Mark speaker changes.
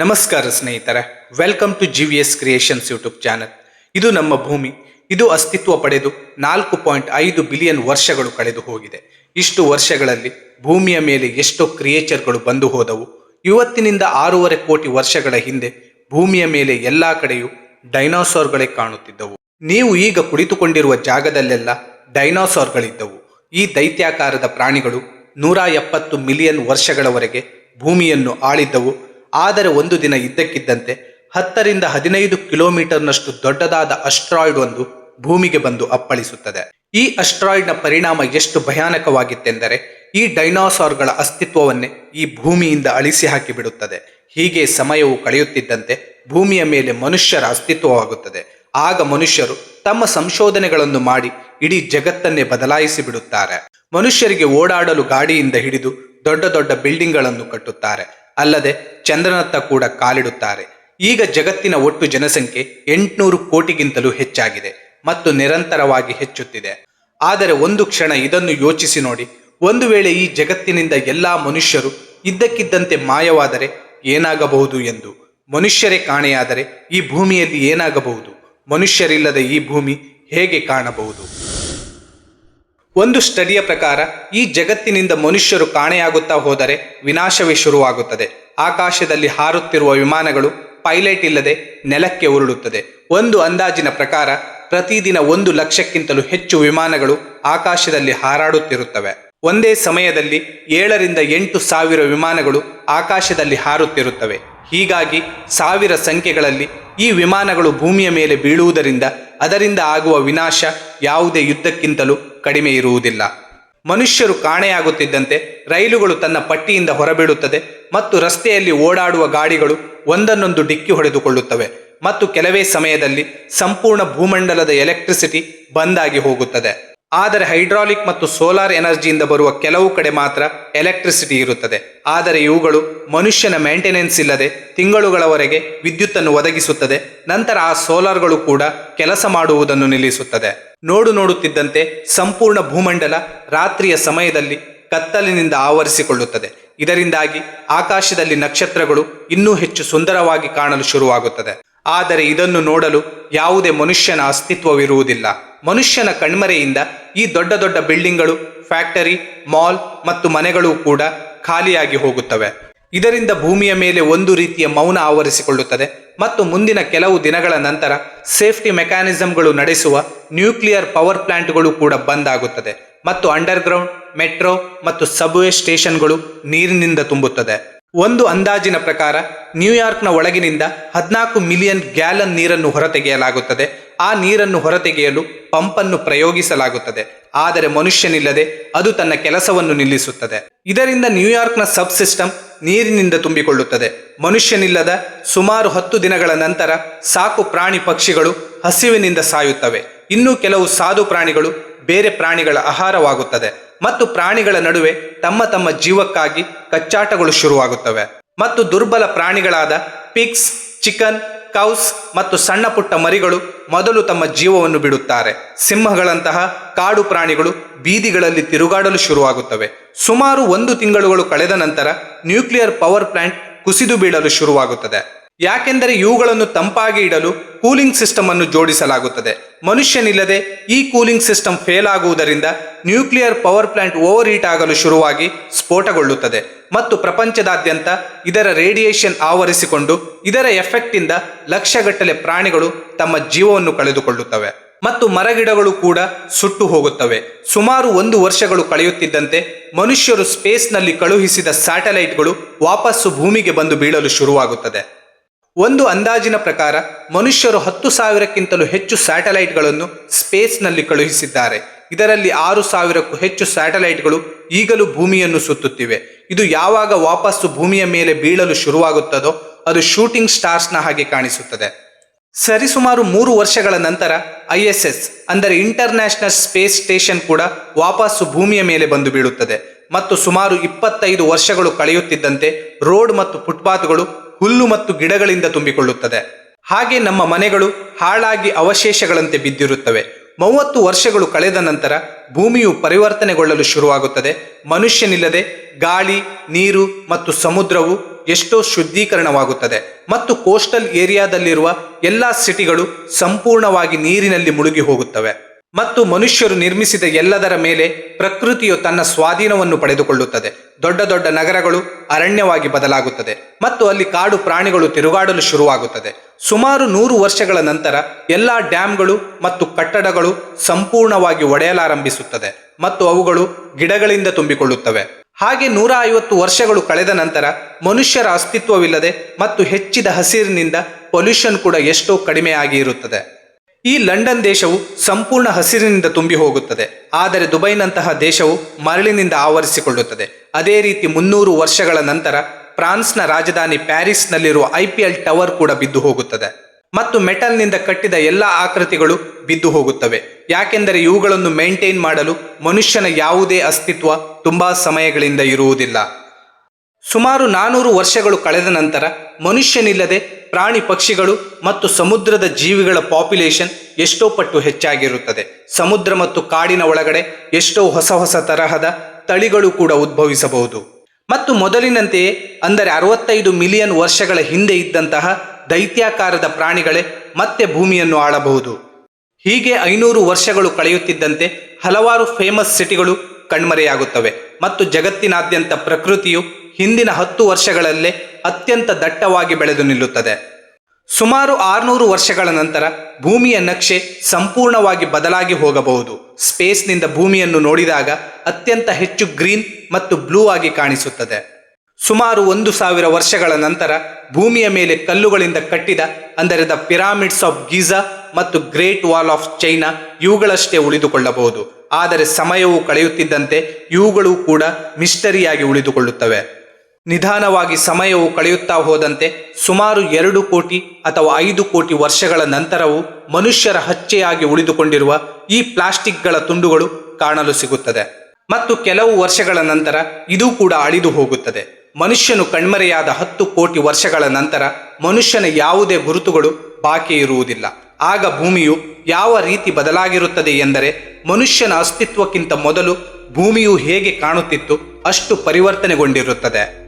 Speaker 1: ನಮಸ್ಕಾರ ಸ್ನೇಹಿತರೆ welcome to G V S creations YouTube channel ಇದು ನಮ್ಮ ಭೂಮಿ, ಇದು ಅಸ್ತಿತ್ವ ಪಡೆದು ನಾಲ್ಕು ಪಾಯಿಂಟ್ ಐದು ಬಿಲಿಯನ್ ವರ್ಷಗಳು ಕಳೆದು ಹೋಗಿದೆ. ಇಷ್ಟು ವರ್ಷಗಳಲ್ಲಿ ಭೂಮಿಯ ಮೇಲೆ ಎಷ್ಟೋ ಕ್ರಿಯೇಚರ್ಗಳು ಬಂದು ಹೋದವು. ಇವತ್ತಿನಿಂದ ಆರೂವರೆ ಕೋಟಿ ವರ್ಷಗಳ ಹಿಂದೆ ಭೂಮಿಯ ಮೇಲೆ ಎಲ್ಲ ಕಡೆಯೂ ಡೈನಾಸಾರ್ಗಳೇ ಕಾಣುತ್ತಿದ್ದವು. ನೀವು ಈಗ ಕುಳಿತುಕೊಂಡಿರುವ ಜಾಗದಲ್ಲೆಲ್ಲ ಡೈನಾಸಾರ್ಗಳಿದ್ದವು ಈ ದೈತ್ಯಾಕಾರದ ಪ್ರಾಣಿಗಳು ನೂರ ಎಪ್ಪತ್ತು ಮಿಲಿಯನ್ ವರ್ಷಗಳವರೆಗೆ ಭೂಮಿಯನ್ನು ಆಳಿದ್ದವು. ಆದರೆ ಒಂದು ದಿನ ಇದ್ದಕ್ಕಿದ್ದಂತೆ ಹತ್ತರಿಂದ ಹದಿನೈದು ಕಿಲೋಮೀಟರ್ನಷ್ಟು ದೊಡ್ಡದಾದ ಅಸ್ಟ್ರಾಯ್ಡ್ ಒಂದು ಭೂಮಿಗೆ ಬಂದು ಅಪ್ಪಳಿಸುತ್ತದೆ. ಈ ಅಸ್ಟ್ರಾಯ್ಡ್ನ ಪರಿಣಾಮ ಎಷ್ಟು ಭಯಾನಕವಾಗಿತ್ತೆಂದರೆ ಈ ಡೈನಾಸಾರ್ಗಳ ಅಸ್ತಿತ್ವವನ್ನೇ ಈ ಭೂಮಿಯಿಂದ ಅಳಿಸಿ ಹಾಕಿಬಿಡುತ್ತದೆ. ಹೀಗೆ ಸಮಯವು ಕಳೆಯುತ್ತಿದ್ದಂತೆ ಭೂಮಿಯ ಮೇಲೆ ಮನುಷ್ಯರ ಅಸ್ತಿತ್ವವಾಗುತ್ತದೆ. ಆಗ ಮನುಷ್ಯರು ತಮ್ಮ ಸಂಶೋಧನೆಗಳನ್ನು ಮಾಡಿ ಇಡೀ ಜಗತ್ತನ್ನೇ ಬದಲಾಯಿಸಿ ಬಿಡುತ್ತಾರೆ. ಮನುಷ್ಯರಿಗೆ ಓಡಾಡಲು ಗಾಡಿಯಿಂದ ಹಿಡಿದು ದೊಡ್ಡ ದೊಡ್ಡ ಬಿಲ್ಡಿಂಗ್ಗಳನ್ನು ಕಟ್ಟುತ್ತಾರೆ. ಅಲ್ಲದೆ ಚಂದ್ರನತ್ತ ಕೂಡ ಕಾಲಿಡುತ್ತಾರೆ. ಈಗ ಜಗತ್ತಿನ ಒಟ್ಟು ಜನಸಂಖ್ಯೆ ಎಂಟುನೂರು ಕೋಟಿಗಿಂತಲೂ ಹೆಚ್ಚಾಗಿದೆ ಮತ್ತು ನಿರಂತರವಾಗಿ ಹೆಚ್ಚುತ್ತಿದೆ. ಆದರೆ ಒಂದು ಕ್ಷಣ ಇದನ್ನು ಯೋಚಿಸಿ ನೋಡಿ. ಒಂದು ವೇಳೆ ಈ ಜಗತ್ತಿನಿಂದ ಎಲ್ಲಾ ಮನುಷ್ಯರು ಇದ್ದಕ್ಕಿದ್ದಂತೆ ಮಾಯವಾದರೆ ಏನಾಗಬಹುದು ಎಂದು. ಮನುಷ್ಯರೇ ಕಾಣೆಯಾದರೆ ಈ ಭೂಮಿಯಲ್ಲಿ ಏನಾಗಬಹುದು? ಮನುಷ್ಯರಿಲ್ಲದ ಈ ಭೂಮಿ ಹೇಗೆ ಕಾಣಬಹುದು? ಒಂದು ಸ್ಟಡಿಯ ಪ್ರಕಾರ ಈ ಜಗತ್ತಿನಿಂದ ಮನುಷ್ಯರು ಕಾಣೆಯಾಗುತ್ತಾ ಹೋದರೆ ವಿನಾಶವೇ ಶುರುವಾಗುತ್ತದೆ. ಆಕಾಶದಲ್ಲಿ ಹಾರುತ್ತಿರುವ ವಿಮಾನಗಳು ಪೈಲಟ್ ಇಲ್ಲದೆ ನೆಲಕ್ಕೆ ಉರುಳುತ್ತದೆ. ಒಂದು ಅಂದಾಜಿನ ಪ್ರಕಾರ ಪ್ರತಿದಿನ ಒಂದು ಲಕ್ಷಕ್ಕಿಂತಲೂ ಹೆಚ್ಚು ವಿಮಾನಗಳು ಆಕಾಶದಲ್ಲಿ ಹಾರಾಡುತ್ತಿರುತ್ತವೆ. ಒಂದೇ ಸಮಯದಲ್ಲಿ ಏಳರಿಂದ ಎಂಟು ಸಾವಿರ ವಿಮಾನಗಳು ಆಕಾಶದಲ್ಲಿ ಹಾರುತ್ತಿರುತ್ತವೆ. ಹೀಗಾಗಿ ಸಾವಿರ ಸಂಖ್ಯೆಗಳಲ್ಲಿ ಈ ವಿಮಾನಗಳು ಭೂಮಿಯ ಮೇಲೆ ಬೀಳುವುದರಿಂದ ಅದರಿಂದ ಆಗುವ ವಿನಾಶ ಯಾವುದೇ ಯುದ್ಧಕ್ಕಿಂತಲೂ ಕಡಿಮೆ ಇರುವುದಿಲ್ಲ. ಮನುಷ್ಯರು ಕಾಣೆಯಾಗುತ್ತಿದ್ದಂತೆ ರೈಲುಗಳು ತನ್ನ ಪಟ್ಟಿಯಿಂದ ಹೊರಬೀಳುತ್ತದೆ ಮತ್ತು ರಸ್ತೆಯಲ್ಲಿ ಓಡಾಡುವ ಗಾಡಿಗಳು ಒಂದನ್ನೊಂದು ಡಿಕ್ಕಿ ಹೊಡೆದುಕೊಳ್ಳುತ್ತವೆ ಮತ್ತು ಕೆಲವೇ ಸಮಯದಲ್ಲಿ ಸಂಪೂರ್ಣ ಭೂಮಂಡಲದ ಎಲೆಕ್ಟ್ರಿಸಿಟಿ ಬಂದಾಗಿ ಹೋಗುತ್ತದೆ. ಆದರೆ ಹೈಡ್ರಾಲಿಕ್ ಮತ್ತು ಸೋಲಾರ್ ಎನರ್ಜಿಯಿಂದ ಬರುವ ಕೆಲವು ಕಡೆ ಮಾತ್ರ ಎಲೆಕ್ಟ್ರಿಸಿಟಿ ಇರುತ್ತದೆ. ಆದರೆ ಇವುಗಳು ಮನುಷ್ಯನ ಮೇಂಟೆನೆನ್ಸ್ ಇಲ್ಲದೆ ತಿಂಗಳುಗಳವರೆಗೆ ವಿದ್ಯುತ್ತನ್ನು ಒದಗಿಸುತ್ತದೆ. ನಂತರ ಆ ಸೋಲಾರ್ಗಳು ಕೂಡ ಕೆಲಸ ಮಾಡುವುದನ್ನು ನಿಲ್ಲಿಸುತ್ತದೆ. ನೋಡು ನೋಡುತ್ತಿದ್ದಂತೆ ಸಂಪೂರ್ಣ ಭೂಮಂಡಲ ರಾತ್ರಿಯ ಸಮಯದಲ್ಲಿ ಕತ್ತಲಿನಿಂದ ಆವರಿಸಿಕೊಳ್ಳುತ್ತದೆ. ಇದರಿಂದಾಗಿ ಆಕಾಶದಲ್ಲಿ ನಕ್ಷತ್ರಗಳು ಇನ್ನೂ ಹೆಚ್ಚು ಸುಂದರವಾಗಿ ಕಾಣಲು ಶುರುವಾಗುತ್ತದೆ. ಆದರೆ ಇದನ್ನು ನೋಡಲು ಯಾವುದೇ ಮನುಷ್ಯನ ಅಸ್ತಿತ್ವವಿರುವುದಿಲ್ಲ. ಮನುಷ್ಯನ ಕಣ್ಮರೆಯಿಂದ ಈ ದೊಡ್ಡ ದೊಡ್ಡ ಬಿಲ್ಡಿಂಗ್ಗಳು, ಫ್ಯಾಕ್ಟರಿ, ಮಾಲ್ ಮತ್ತು ಮನೆಗಳು ಕೂಡ ಖಾಲಿಯಾಗಿ ಹೋಗುತ್ತವೆ. ಇದರಿಂದ ಭೂಮಿಯ ಮೇಲೆ ಒಂದು ರೀತಿಯ ಮೌನ ಆವರಿಸಿಕೊಳ್ಳುತ್ತದೆ ಮತ್ತು ಮುಂದಿನ ಕೆಲವು ದಿನಗಳ ನಂತರ ಸೇಫ್ಟಿ ಮೆಕ್ಯಾನಿಸಮ್ಗಳು ನಡೆಸುವ ನ್ಯೂಕ್ಲಿಯರ್ ಪವರ್ ಪ್ಲಾಂಟ್ಗಳು ಕೂಡ ಬಂದ್ ಆಗುತ್ತದೆ ಮತ್ತು ಅಂಡರ್ಗ್ರೌಂಡ್, ಮೆಟ್ರೋ ಮತ್ತು ಸಬ್ವೇ ಸ್ಟೇಷನ್ಗಳು ನೀರಿನಿಂದ ತುಂಬುತ್ತದೆ. ಒಂದು ಅಂದಾಜಿನ ಪ್ರಕಾರ ನ್ಯೂಯಾರ್ಕ್ನ ಒಳಗಿನಿಂದ ಹದಿನಾಲ್ಕು ಮಿಲಿಯನ್ ಗ್ಯಾಲನ್ ನೀರನ್ನು ಹೊರತೆಗೆಯಲಾಗುತ್ತದೆ. ಆ ನೀರನ್ನು ಹೊರತೆಗೆಯಲು ಪಂಪನ್ನು ಪ್ರಯೋಗಿಸಲಾಗುತ್ತದೆ. ಆದರೆ ಮನುಷ್ಯನಿಲ್ಲದೆ ಅದು ತನ್ನ ಕೆಲಸವನ್ನು ನಿಲ್ಲಿಸುತ್ತದೆ. ಇದರಿಂದ ನ್ಯೂಯಾರ್ಕ್ನ ಸಬ್ ಸಿಸ್ಟಮ್ ನೀರಿನಿಂದ ತುಂಬಿಕೊಳ್ಳುತ್ತದೆ. ಮನುಷ್ಯನಿಲ್ಲದ ಸುಮಾರು ಹತ್ತು ದಿನಗಳ ನಂತರ ಸಾಕು ಪ್ರಾಣಿ ಪಕ್ಷಿಗಳು ಹಸಿವಿನಿಂದ ಸಾಯುತ್ತವೆ. ಇನ್ನು ಕೆಲವು ಸಾಧು ಪ್ರಾಣಿಗಳು ಬೇರೆ ಪ್ರಾಣಿಗಳ ಆಹಾರವಾಗುತ್ತದೆ. ಮತ್ತು ಪ್ರಾಣಿಗಳ ನಡುವೆ ತಮ್ಮ ತಮ್ಮ ಜೀವಕ್ಕಾಗಿ ಕಚ್ಚಾಟಗಳು ಶುರುವಾಗುತ್ತವೆ. ಮತ್ತು ದುರ್ಬಲ ಪ್ರಾಣಿಗಳಾದ ಪಿಕ್ಸ್ ಚಿಕನ್, ಕೌಸ್ ಮತ್ತು ಸಣ್ಣ ಪುಟ್ಟ ಮರಿಗಳು ಮೊದಲು ತಮ್ಮ ಜೀವವನ್ನು ಬಿಡುತ್ತಾರೆ. ಸಿಂಹಗಳಂತಹ ಕಾಡು ಪ್ರಾಣಿಗಳು ಬೀದಿಗಳಲ್ಲಿ ತಿರುಗಾಡಲು ಶುರುವಾಗುತ್ತವೆ. ಸುಮಾರು ಒಂದು ತಿಂಗಳುಗಳು ಕಳೆದ ನಂತರ ನ್ಯೂಕ್ಲಿಯರ್ ಪವರ್ ಪ್ಲಾಂಟ್ ಕುಸಿದು ಬೀಳಲು ಶುರುವಾಗುತ್ತದೆ. ಯಾಕೆಂದರೆ ಇವುಗಳನ್ನು ತಂಪಾಗಿ ಇಡಲು ಕೂಲಿಂಗ್ ಸಿಸ್ಟಮ್ ಅನ್ನು ಜೋಡಿಸಲಾಗುತ್ತದೆ. ಮನುಷ್ಯನಿಲ್ಲದೆ ಈ ಕೂಲಿಂಗ್ ಸಿಸ್ಟಮ್ ಫೇಲ್ ಆಗುವುದರಿಂದ nuclear power plant overheat ಆಗಲು ಶುರುವಾಗಿ ಸ್ಫೋಟಗೊಳ್ಳುತ್ತದೆ. ಮತ್ತು ಪ್ರಪಂಚದಾದ್ಯಂತ ಇದರ ರೇಡಿಯೇಷನ್ ಆವರಿಸಿಕೊಂಡು ಇದರ ಎಫೆಕ್ಟ್ ಇಂದ ಲಕ್ಷಗಟ್ಟಲೆ ಪ್ರಾಣಿಗಳು ತಮ್ಮ ಜೀವವನ್ನು ಕಳೆದುಕೊಳ್ಳುತ್ತವೆ. ಮತ್ತು ಮರಗಿಡಗಳು ಕೂಡ ಸುಟ್ಟು ಹೋಗುತ್ತವೆ. ಸುಮಾರು ಒಂದು ವರ್ಷಗಳು ಕಳೆಯುತ್ತಿದ್ದಂತೆ ಮನುಷ್ಯರು ಸ್ಪೇಸ್ನಲ್ಲಿ ಕಳುಹಿಸಿದ ಸ್ಯಾಟಲೈಟ್ಗಳು ವಾಪಸ್ಸು ಭೂಮಿಗೆ ಬಂದು ಬೀಳಲು ಶುರುವಾಗುತ್ತದೆ. ಒಂದು ಅಂದಾಜಿನ ಪ್ರಕಾರ ಮನುಷ್ಯರು ಹತ್ತು ಸಾವಿರಕ್ಕಿಂತಲೂ ಹೆಚ್ಚು ಸ್ಯಾಟಲೈಟ್ಗಳನ್ನು ಸ್ಪೇಸ್ನಲ್ಲಿ ಕಳುಹಿಸಿದ್ದಾರೆ. ಇದರಲ್ಲಿ ಆರು ಸಾವಿರಕ್ಕೂ ಹೆಚ್ಚು ಸ್ಯಾಟಲೈಟ್ಗಳು ಈಗಲೂ ಭೂಮಿಯನ್ನು ಸುತ್ತುತ್ತಿವೆ. ಇದು ಯಾವಾಗ ವಾಪಸ್ಸು ಭೂಮಿಯ ಮೇಲೆ ಬೀಳಲು ಶುರುವಾಗುತ್ತದೋ ಅದು ಶೂಟಿಂಗ್ ಸ್ಟಾರ್ಸ್ನ ಹಾಗೆ ಕಾಣಿಸುತ್ತದೆ. ಸರಿಸುಮಾರು ಮೂರು ವರ್ಷಗಳ ನಂತರ ಐ ಎಸ್ ಅಂದರೆ ಇಂಟರ್ನ್ಯಾಷನಲ್ ಸ್ಪೇಸ್ ಸ್ಟೇಷನ್ ಕೂಡ ವಾಪಸ್ಸು ಭೂಮಿಯ ಮೇಲೆ ಬಂದು ಬೀಳುತ್ತದೆ. ಮತ್ತು ಸುಮಾರು ಇಪ್ಪತ್ತೈದು ವರ್ಷಗಳು ಕಳೆಯುತ್ತಿದ್ದಂತೆ ರೋಡ್ ಮತ್ತು ಫುಟ್ಪಾತ್ಗಳು ಹುಲ್ಲು ಮತ್ತು ಗಿಡಗಳಿಂದ ತುಂಬಿಕೊಳ್ಳುತ್ತದೆ. ಹಾಗೆ ನಮ್ಮ ಮನೆಗಳು ಹಾಳಾಗಿ ಅವಶೇಷಗಳಂತೆ ಬಿದ್ದಿರುತ್ತವೆ. ಮೂವತ್ತು ವರ್ಷಗಳು ಕಳೆದ ನಂತರ ಭೂಮಿಯು ಪರಿವರ್ತನೆಗೊಳ್ಳಲು ಶುರುವಾಗುತ್ತದೆ. ಮನುಷ್ಯನಿಲ್ಲದೆ ಗಾಳಿ, ನೀರು ಮತ್ತು ಸಮುದ್ರವು ಎಷ್ಟೋ ಶುದ್ಧೀಕರಣವಾಗುತ್ತದೆ. ಮತ್ತು ಕೋಸ್ಟಲ್ ಏರಿಯಾದಲ್ಲಿರುವ ಎಲ್ಲಾ ಸಿಟಿಗಳು ಸಂಪೂರ್ಣವಾಗಿ ನೀರಿನಲ್ಲಿ ಮುಳುಗಿ ಹೋಗುತ್ತವೆ. ಮತ್ತು ಮನುಷ್ಯರು ನಿರ್ಮಿಸಿದ ಎಲ್ಲದರ ಮೇಲೆ ಪ್ರಕೃತಿಯು ತನ್ನ ಸ್ವಾಧೀನವನ್ನು ಪಡೆದುಕೊಳ್ಳುತ್ತದೆ. ದೊಡ್ಡ ದೊಡ್ಡ ನಗರಗಳು ಅರಣ್ಯವಾಗಿ ಬದಲಾಗುತ್ತದೆ ಮತ್ತು ಅಲ್ಲಿ ಕಾಡು ಪ್ರಾಣಿಗಳು ತಿರುಗಾಡಲು ಶುರುವಾಗುತ್ತದೆ. ಸುಮಾರು ನೂರು ವರ್ಷಗಳ ನಂತರ ಎಲ್ಲಾ ಡ್ಯಾಮ್ಗಳು ಮತ್ತು ಕಟ್ಟಡಗಳು ಸಂಪೂರ್ಣವಾಗಿ ಒಡೆಯಲಾರಂಭಿಸುತ್ತದೆ ಮತ್ತು ಅವುಗಳು ಗಿಡಗಳಿಂದ ತುಂಬಿಕೊಳ್ಳುತ್ತವೆ. ಹಾಗೆ ನೂರ ಐವತ್ತು ವರ್ಷಗಳು ಕಳೆದ ನಂತರ ಮನುಷ್ಯರ ಅಸ್ತಿತ್ವವಿಲ್ಲದೆ ಮತ್ತು ಹೆಚ್ಚಿದ ಹಸಿರಿನಿಂದ ಪೊಲ್ಯೂಷನ್ ಕೂಡ ಎಷ್ಟೋ ಕಡಿಮೆಯಾಗಿ ಇರುತ್ತದೆ. ಈ ಲಂಡನ್ ದೇಶವು ಸಂಪೂರ್ಣ ಹಸಿರಿನಿಂದ ತುಂಬಿ ಹೋಗುತ್ತದೆ. ಆದರೆ ದುಬೈನಂತಹ ದೇಶವು ಮರಳಿನಿಂದ ಆವರಿಸಿಕೊಳ್ಳುತ್ತದೆ. ಅದೇ ರೀತಿ ಮುನ್ನೂರು ವರ್ಷಗಳ ನಂತರ ಫ್ರಾನ್ಸ್ನ ರಾಜಧಾನಿ ಪ್ಯಾರಿಸ್ನಲ್ಲಿರುವ ಐಪಿಎಲ್ ಟವರ್ ಕೂಡ ಬಿದ್ದು ಹೋಗುತ್ತದೆ. ಮತ್ತು ಮೆಟಲ್ನಿಂದ ಕಟ್ಟಿದ ಎಲ್ಲ ಆಕೃತಿಗಳು ಬಿದ್ದು ಹೋಗುತ್ತವೆ. ಯಾಕೆಂದರೆ ಇವುಗಳನ್ನು ಮೇಂಟೈನ್ ಮಾಡಲು ಮನುಷ್ಯನ ಯಾವುದೇ ಅಸ್ತಿತ್ವ ತುಂಬಾ ಸಮಯಗಳಿಂದ ಇರುವುದಿಲ್ಲ. ಸುಮಾರು ನಾನೂರು ವರ್ಷಗಳು ಕಳೆದ ನಂತರ ಮನುಷ್ಯನಿಲ್ಲದೆ ಪ್ರಾಣಿ ಪಕ್ಷಿಗಳು ಮತ್ತು ಸಮುದ್ರದ ಜೀವಿಗಳ ಪಾಪ್ಯುಲೇಷನ್ ಎಷ್ಟೋ ಪಟ್ಟು ಹೆಚ್ಚಾಗಿರುತ್ತದೆ. ಸಮುದ್ರ ಮತ್ತು ಕಾಡಿನ ಒಳಗಡೆ ಎಷ್ಟೋ ಹೊಸ ಹೊಸ ತರಹದ ತಳಿಗಳು ಕೂಡ ಉದ್ಭವಿಸಬಹುದು. ಮತ್ತು ಮೊದಲಿನಂತೆಯೇ, ಅಂದರೆ ಅರವತ್ತೈದು ಮಿಲಿಯನ್ ವರ್ಷಗಳ ಹಿಂದೆ ಇದ್ದಂತಹ ದೈತ್ಯಾಕಾರದ ಪ್ರಾಣಿಗಳೇ ಮತ್ತೆ ಭೂಮಿಯನ್ನು ಆಳಬಹುದು. ಹೀಗೆ ಐನೂರು ವರ್ಷಗಳು ಕಳೆಯುತ್ತಿದ್ದಂತೆ ಹಲವಾರು ಫೇಮಸ್ ಸಿಟಿಗಳು ಕಣ್ಮರೆಯಾಗುತ್ತವೆ ಮತ್ತು ಜಗತ್ತಿನಾದ್ಯಂತ ಪ್ರಕೃತಿಯು ಹಿಂದಿನ ಹತ್ತು ವರ್ಷಗಳಲ್ಲೇ ಅತ್ಯಂತ ದಟ್ಟವಾಗಿ ಬೆಳೆದು ನಿಲ್ಲುತ್ತದೆ. ಸುಮಾರು ಆರುನೂರು ವರ್ಷಗಳ ನಂತರ ಭೂಮಿಯ ನಕ್ಷೆ ಸಂಪೂರ್ಣವಾಗಿ ಬದಲಾಗಿ ಹೋಗಬಹುದು. ಸ್ಪೇಸ್ನಿಂದ ಭೂಮಿಯನ್ನು ನೋಡಿದಾಗ ಅತ್ಯಂತ ಹೆಚ್ಚು ಗ್ರೀನ್ ಮತ್ತು ಬ್ಲೂ ಆಗಿ ಕಾಣಿಸುತ್ತದೆ. ಸುಮಾರು ಒಂದು ಸಾವಿರ ವರ್ಷಗಳ ನಂತರ ಭೂಮಿಯ ಮೇಲೆ ಕಲ್ಲುಗಳಿಂದ ಕಟ್ಟಿದ, ಅಂದರೆ ದ ಪಿರಾಮಿಡ್ಸ್ ಆಫ್ ಗೀಜಾ ಮತ್ತು ಗ್ರೇಟ್ ವಾಲ್ ಆಫ್ ಚೈನಾ ಇವುಗಳಷ್ಟೇ ಉಳಿದುಕೊಳ್ಳಬಹುದು. ಆದರೆ ಸಮಯವು ಕಳೆಯುತ್ತಿದ್ದಂತೆ ಇವುಗಳು ಕೂಡ ಮಿಸ್ಟರಿಯಾಗಿ ಉಳಿದುಕೊಳ್ಳುತ್ತವೆ. ನಿಧಾನವಾಗಿ ಸಮಯವು ಕಳೆಯುತ್ತಾ ಹೋದಂತೆ ಸುಮಾರು ಎರಡು ಕೋಟಿ ಅಥವಾ ಐದು ಕೋಟಿ ವರ್ಷಗಳ ನಂತರವೂ ಮನುಷ್ಯರ ಹಚ್ಚೆಯಾಗಿ ಉಳಿದುಕೊಂಡಿರುವ ಈ ಪ್ಲಾಸ್ಟಿಕ್ಗಳ ತುಂಡುಗಳು ಕಾಣಲು ಸಿಗುತ್ತದೆ. ಮತ್ತು ಕೆಲವು ವರ್ಷಗಳ ನಂತರ ಇದು ಕೂಡ ಅಳಿದು ಹೋಗುತ್ತದೆ. ಮನುಷ್ಯನು ಕಣ್ಮರೆಯಾದ ಹತ್ತು ಕೋಟಿ ವರ್ಷಗಳ ನಂತರ ಮನುಷ್ಯನ ಯಾವುದೇ ಗುರುತುಗಳು ಬಾಕಿ ಇರುವುದಿಲ್ಲ. ಆಗ ಭೂಮಿಯು ಯಾವ ರೀತಿ ಬದಲಾಗಿರುತ್ತದೆ ಎಂದರೆ ಮನುಷ್ಯನ ಅಸ್ತಿತ್ವಕ್ಕಿಂತ ಮೊದಲು ಭೂಮಿಯು ಹೇಗೆ ಕಾಣುತ್ತಿತ್ತು ಅಷ್ಟು ಪರಿವರ್ತನೆಗೊಂಡಿರುತ್ತದೆ.